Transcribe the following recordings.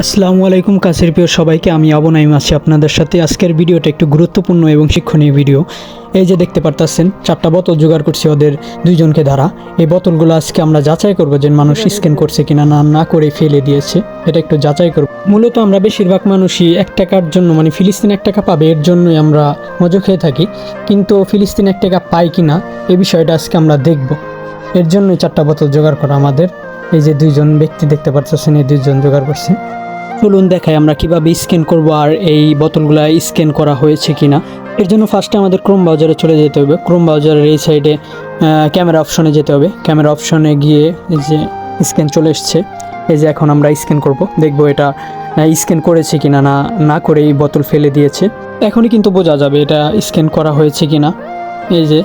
আসসালামু আলাইকুম কাছের প্রিয় সবাইকে, আমি আবনাইম আছি আপনাদের সাথে। আজকের ভিডিওটা একটু গুরুত্বপূর্ণ এবং শিক্ষণীয় ভিডিও। এই যে দেখতে পারতাছেন, চারটা বোতল জোগাড় করছি ওদের দুইজনকে ধারা এই বোতলগুলো আজকে আমরা যাচাই করব যে মানুষ স্ক্যান করছে কিনা, না না করে ফেলে দিয়েছে। এটা একটু যাচাই করব। মূলত আমরা বেশিরভাগ মানুষই এক টাকার জন্য মানে ফিলিস্তিন এক টাকা পাবে, এর জন্যই আমরা মজা খেয়ে থাকি। কিন্তু ফিলিস্তিন এক টাকা পাই কিনা, এ বিষয়টা আজকে আমরা দেখব। এর জন্যই চারটা বোতল জোগাড় করা আমাদের। এই যে দুইজন ব্যক্তি দেখতে পাচ্ছেন এই দুইজন জোগাড় করছে। চলুন দেখাই আমরা কীভাবে স্ক্যান করব আর এই বোতলগুলো স্ক্যান করা হয়েছে কিনা। এর জন্য ফার্স্টে আমাদের ক্রোম ব্রাউজারে চলে যেতে হবে। ক্রোম ব্রাউজারের এই সাইডে ক্যামেরা অপশনে যেতে হবে। ক্যামেরা অপশনে গিয়ে এই যে স্ক্যান চলে এসছে। এই যে এখন আমরা স্ক্যান করব। দেখব এটা স্ক্যান করেছে কিনা না না করে এই বোতল ফেলে দিয়েছে। এখনই কিন্তু বোঝা যাবে এটা স্ক্যান করা হয়েছে কিনা। এই যে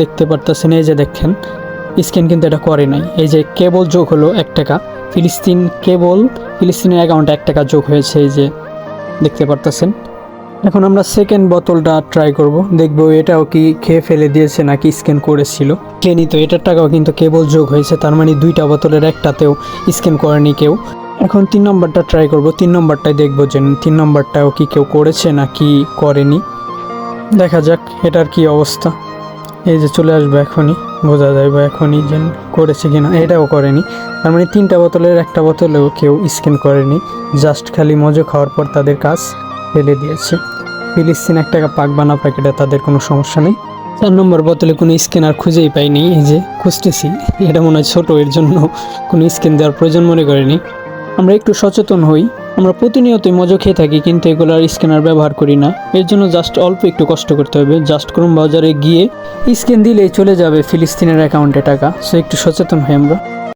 দেখতে পারতেছেন, এই যে দেখেন। স্ক্যান কিন্তু এটা করে নাই। এই যে কেবল যোগ হলো এক টাকা, ফিলিস্তিন কেবল, ফিলিস্তিনের অ্যাকাউন্টে এক টাকা যোগ হয়েছে, এই যে দেখতে পারতেছেন। এখন আমরা সেকেন্ড বোতলটা ট্রাই করব। দেখব এটাও কি খেয়ে ফেলে দিয়েছে নাকি স্ক্যান করেছিল। খেয়ে তো এটার টাকাও কিন্তু কেবল যোগ হয়েছে, তার মানে দুইটা বোতলের একটাতেও স্ক্যান করেনি কেউ। এখন তিন নম্বরটা ট্রাই করব, তিন নম্বরটাই দেখব যে তিন নম্বরটাও কি কেউ করেছে নাকি করেনি। দেখা যাক, এটার কি অবস্থা। এই যে চলে আসবে এখনই, বোঝা যাবে এখনই যে করেছে কিনা, এটাও করেনি। তার মানে তিনটা বোতলের একটা বোতলেও কেউ স্ক্যান করেনি জাস্ট খালি মজো খাওয়ার পর তাদের কাজ ফেলে দিয়েছে। ফিলিস্তিন এক টাকা পাক বানা প্যাকেটে তাদের কোনো সমস্যা নেই। চার নম্বর বোতলে কোনো স্ক্যানার খুঁজেই পাইনি, এই যে খুঁজতেছি, এটা মনে হয় ছোটো, এর জন্য কোনো স্ক্যান দেওয়ার প্রয়োজন মনে করিনি। আমরা একটু সচেতন হই। আমরা প্রতিনিয়তই মজা খেয়ে থাকি, কিন্তু এগুলোর স্ক্যানার ব্যবহার করি না। এর জন্য জাস্ট অল্প একটু কষ্ট করতে হবে। জাস্ট ক্রোম বাজারে গিয়ে স্ক্যান দিলেই চলে যাবে ফিলিস্তিনের অ্যাকাউন্টে টাকা। সো একটু সচেতন হই আমরা।